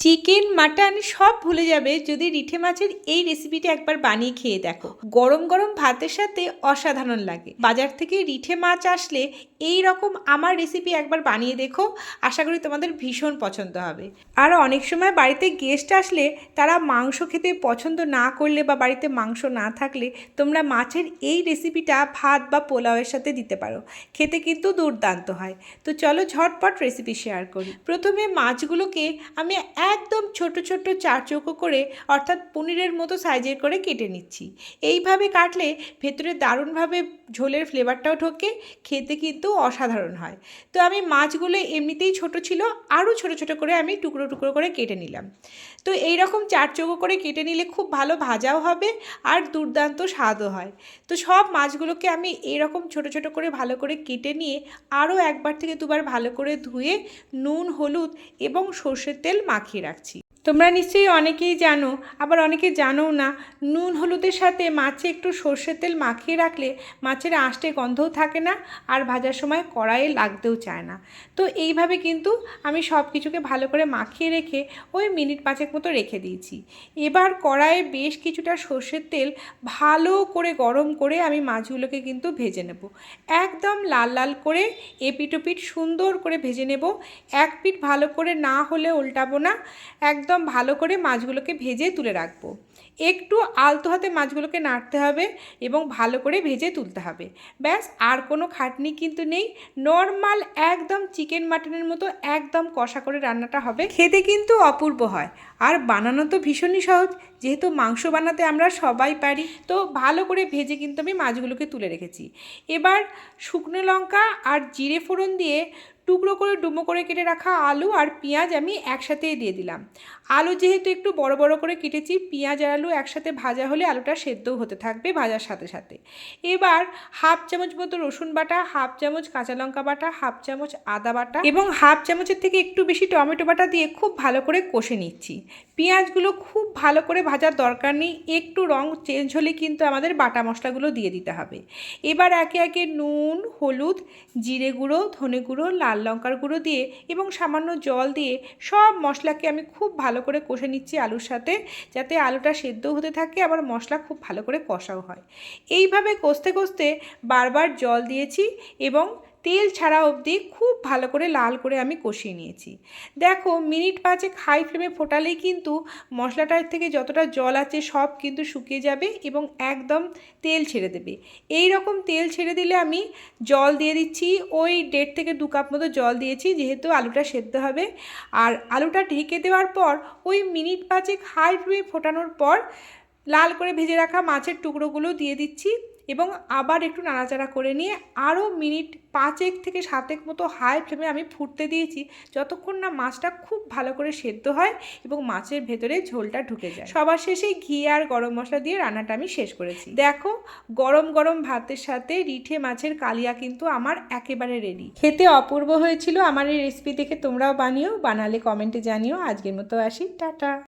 Chicken, mutton সব ভুলে যাবে যদি রিঠে মাছের এই রেসিপিটা একবার বানিয়ে খেয়ে দেখো। গরম গরম ভাতের সাথে অসাধারণ লাগে। বাজার থেকে রিঠে মাছ আসলে এই রকম আমার রেসিপি একবার বানিয়ে দেখো। আশা করি তোমাদের ভীষণ পছন্দ হবে। আর অনেক সময় বাড়িতে গেস্ট আসলে তারা মাংস খেতে পছন্দ না করলে বা বাড়িতে মাংস না থাকলে তোমরা মাছের এই রেসিপিটা ভাত বা পোলাওয়ের সাথে দিতে পারো। খেতে কিন্তু দুর্দান্ত হয়। তো চলো ঝটপট রেসিপি শেয়ার করি। প্রথমে মাছগুলোকে আমি একদম ছোট ছোট চার চৌকো করে, অর্থাৎ পনিরের মতো সাইজের করে কেটে নিচ্ছি। এইভাবে কাটলে ভেতরে দারুণভাবে ঝোলের ফ্লেভারটাও ঢোকে, খেতে কিন্তু অসাধারণ হয়। তো আমি মাছগুলো এমনিতেই ছোট ছিল, আরও ছোট ছোট করে আমি টুকরো টুকরো করে কেটে নিলাম। তো এই রকম চার চৌকো করে কেটে নিলে খুব ভালো ভাজাও হবে আর দুর্দান্ত স্বাদও হয়। তো সব মাছগুলোকে আমি এরকম ছোট ছোট করে ভালো করে কেটে নিয়ে আরও একবার থেকে দুবার ভালো করে ধুয়ে নুন, হলুদ এবং সর্ষের তেল মাখিয়ে রাখছি। তোমরা নিশ্চয়ই অনেকেই জানো, আবার অনেকে জানো না, নুন হলুদের সাথে মাছে একটু সর্ষের তেল মাখিয়ে রাখলে মাছের আঁশটে গন্ধও থাকে না আর ভাজার সময় কড়াইয়ে লাগতেও চায় না। তো এইভাবে কিন্তু আমি সব কিছুকে ভালো করে মাখিয়ে রেখে ওই মিনিট পাঁচেক মতো রেখে দিয়েছি। এবার কড়াইয়ে বেশ কিছুটা সর্ষের তেল ভালো করে গরম করে আমি মাছগুলোকে কিন্তু ভেজে নেব। একদম লাল লাল করে এপিটোপিট সুন্দর করে ভেজে নেব। এক পিঠ ভালো করে না হলে উল্টাবো না। একদম ভালো করে মাছগুলোকে ভেজে তুলে রাখব। একটু আলতো হাতে মাছগুলোকে নাড়তে হবে এবং ভালো করে ভেজে তুলতে হবে। ব্যাস, আর কোনো খাটনি কিন্তু নেই। নর্মাল একদম চিকেন মাটনের মতো একদম কষা করে রান্নাটা হবে। খেতে কিন্তু অপূর্ব হয়। আর বানানো তো ভীষণই সহজ। যেহেতু মাংস বানাতে আমরা সবাই পারি, তো ভালো করে ভেজে কিন্তু আমি মাছগুলোকে তুলে রেখেছি। এবার শুকনো লঙ্কা আর জিরে ফোড়ন দিয়ে টুকরো করে ডুমো করে কেটে রাখা আলু আর পেঁয়াজ আমি একসাথেই দিয়ে দিলাম। আলু যেহেতু একটু বড় বড় করে কেটেছি, পেঁয়াজ আর আলু একসাথে ভাজা হলে আলুটা সেদ্ধও হতে থাকবে ভাজার সাথে সাথে। এবার হাফ চামচ মতো রসুন বাটা, হাফ চামচ কাঁচা লঙ্কা বাটা, হাফ চামচ আদা বাটা এবং হাফ চামচের থেকে একটু বেশি টমেটো বাটা দিয়ে খুব ভালো করে কষে নিচ্ছি। পেঁয়াজগুলো খুব ভালো করে ভাজার দরকার নেই, একটু রং চেঞ্জ হলে কিন্তু আমাদের বাটা মশলাগুলো দিয়ে দিতে হবে। এবার একে একে নুন, হলুদ, জিরে গুঁড়ো, ধনে গুঁড়ো, লাল লঙ্কার গুঁড়ো দিয়ে এবং সামান্য জল দিয়ে সব মশলাকে আমি খুব ভালো করে কষে নিচ্ছি আলুর সাথে, যাতে আলুটা সেদ্ধ হতে থাকে, আবার মশলা খুব ভালো করে কষাও হয়। এইভাবে কষতে কষতে বারবার জল দিয়েছি এবং তেল ছাড়া অবধি খুব ভালো করে লাল করে আমি কষিয়ে নিয়েছি। দেখো, মিনিট পাঁচেক হাই ফ্লেমে ফোটালেই কিন্তু মশলাটার থেকে যতটা জল আছে সব কিন্তু শুকিয়ে যাবে এবং একদম তেল ছেড়ে দেবে। এই রকম তেল ছেড়ে দিলে আমি জল দিয়ে দিচ্ছি, ওই দেড় থেকে দু কাপ মতো জল দিয়েছি যেহেতু আলুটা সেদ্ধ হবে। আর আলুটা ঢেকে দেওয়ার পর ওই মিনিট পাঁচেক হাই ফ্লেমে ফোটানোর পর লাল করে ভেজে রাখা মাছের টুকরোগুলো দিয়ে দিচ্ছি। এবং আবার একটু নাড়াচাড়া করে নিয়ে আরও মিনিট পাঁচেক থেকে সাতেক মতো হাই ফ্লেমে আমি ফুটতে দিয়েছি যতক্ষণ না মাছটা খুব ভালো করে সেদ্ধ হয় এবং মাছের ভেতরে ঝোলটা ঢুকে যায়। সবার শেষে ঘি আর গরম মশলা দিয়ে রান্নাটা আমি শেষ করেছি। দেখো, গরম গরম ভাতের সাথে রিঠে মাছের কালিয়া কিন্তু আমার একেবারে রেডি খেতে অপূর্ব হয়েছিল আমার এই রেসিপি দেখে তোমরাও বানিও, বানালে কমেন্টে জানিও। আজকের মতো আসি, টাটা।